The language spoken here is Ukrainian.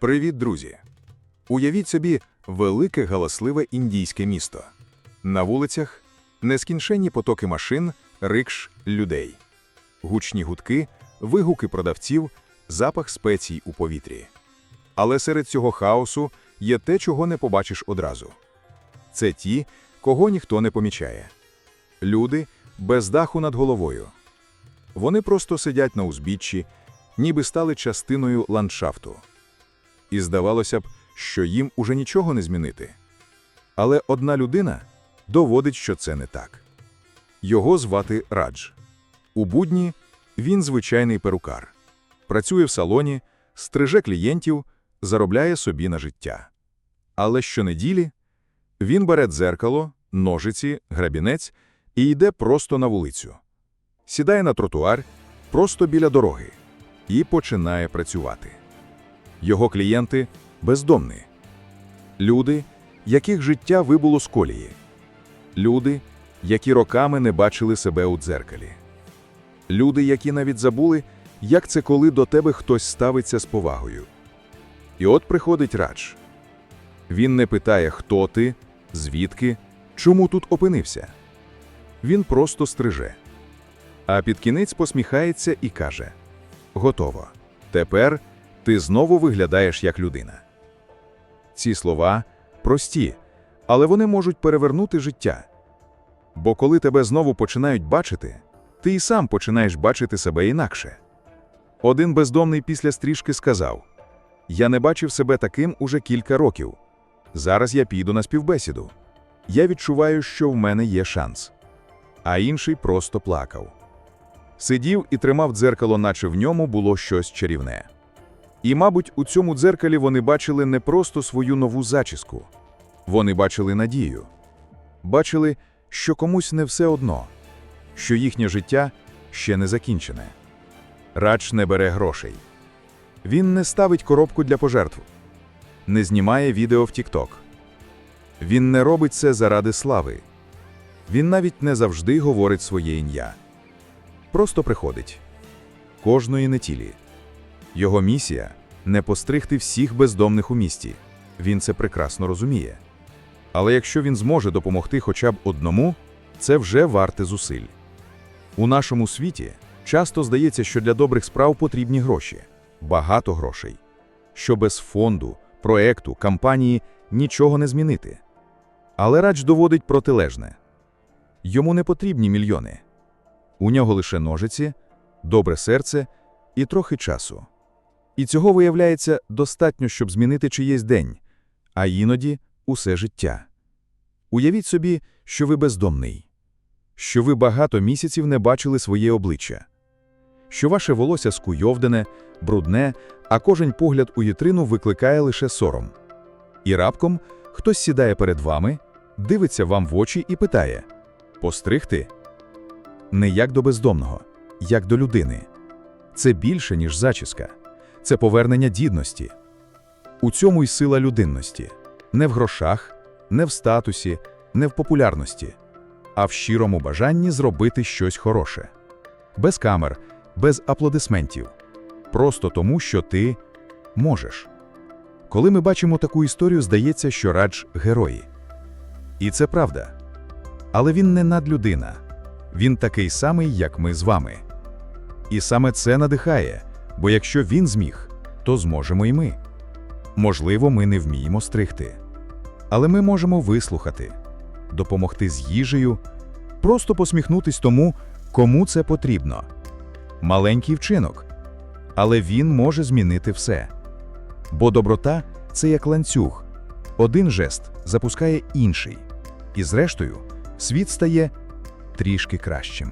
Привіт, друзі! Уявіть собі велике галасливе індійське місто. На вулицях нескінченні потоки машин, рикш, людей. Гучні гудки, вигуки продавців, запах спецій у повітрі. Але серед цього хаосу є те, чого не побачиш одразу. Це ті, кого ніхто не помічає. Люди без даху над головою. Вони просто сидять на узбіччі, ніби стали частиною ландшафту. І здавалося б, що їм уже нічого не змінити. Але одна людина доводить, що це не так. Його звати Радж. У будні він звичайний перукар. Працює в салоні, стриже клієнтів, заробляє собі на життя. Але щонеділі він бере дзеркало, ножиці, грабінець і йде просто на вулицю. Сідає на тротуар просто біля дороги і починає працювати. Його клієнти бездомні. Люди, яких життя вибуло з колії. Люди, які роками не бачили себе у дзеркалі. Люди, які навіть забули, як це коли до тебе хтось ставиться з повагою. І от приходить Радж. Він не питає, хто ти, звідки, чому тут опинився. Він просто стриже. А під кінець посміхається і каже: Готово. Тепер ти знову виглядаєш як людина. Ці слова прості, але вони можуть перевернути життя. Бо коли тебе знову починають бачити, ти і сам починаєш бачити себе інакше. Один бездомний після стрижки сказав: Я не бачив себе таким уже кілька років. Зараз я піду на співбесіду. Я відчуваю, що в мене є шанс. А інший просто плакав. Сидів і тримав дзеркало, наче в ньому було щось чарівне. І, мабуть, у цьому дзеркалі вони бачили не просто свою нову зачіску. Вони бачили надію. Бачили, що комусь не все одно, що їхнє життя ще не закінчене. Радж не бере грошей. Він не ставить коробку для пожертв, не знімає відео в TikTok. Він не робить це заради слави. Він навіть не завжди говорить своє ім'я. Просто приходить. Кожної неділі. Його місія не постригти всіх бездомних у місті. Він це прекрасно розуміє. Але якщо він зможе допомогти хоча б одному, це вже варте зусиль. У нашому світі часто здається, що для добрих справ потрібні гроші, багато грошей, що без фонду, проекту, кампанії нічого не змінити. Але Радж доводить протилежне. Йому не потрібні мільйони. У нього лише ножиці, добре серце і трохи часу. І цього, виявляється, достатньо, щоб змінити чиєсь день, а іноді усе життя. Уявіть собі, що ви бездомний, що ви багато місяців не бачили своє обличчя, що ваше волосся скуйовдене, брудне, а кожен погляд у вітрину викликає лише сором. І раптом хтось сідає перед вами, дивиться вам в очі і питає Постригти? Не як до бездомного, як до людини. Це більше, ніж зачіска, це повернення дідності. У цьому й сила людинності не в грошах, не в статусі, не в популярності, а в щирому бажанні зробити щось хороше. Без камер, без аплодисментів. Просто тому, що ти можеш. Коли ми бачимо таку історію, здається, що Радж герої. І це правда. Але він не надлюдина. Він такий самий, як ми з вами. І саме це надихає, бо якщо він зміг, то зможемо і ми. Можливо, ми не вміємо стригти. Але ми можемо вислухати, допомогти з їжею, просто посміхнутись тому, кому це потрібно. Маленький вчинок. Але він може змінити все. Бо доброта це як ланцюг. Один жест запускає інший. І зрештою, світ стає трішки кращим.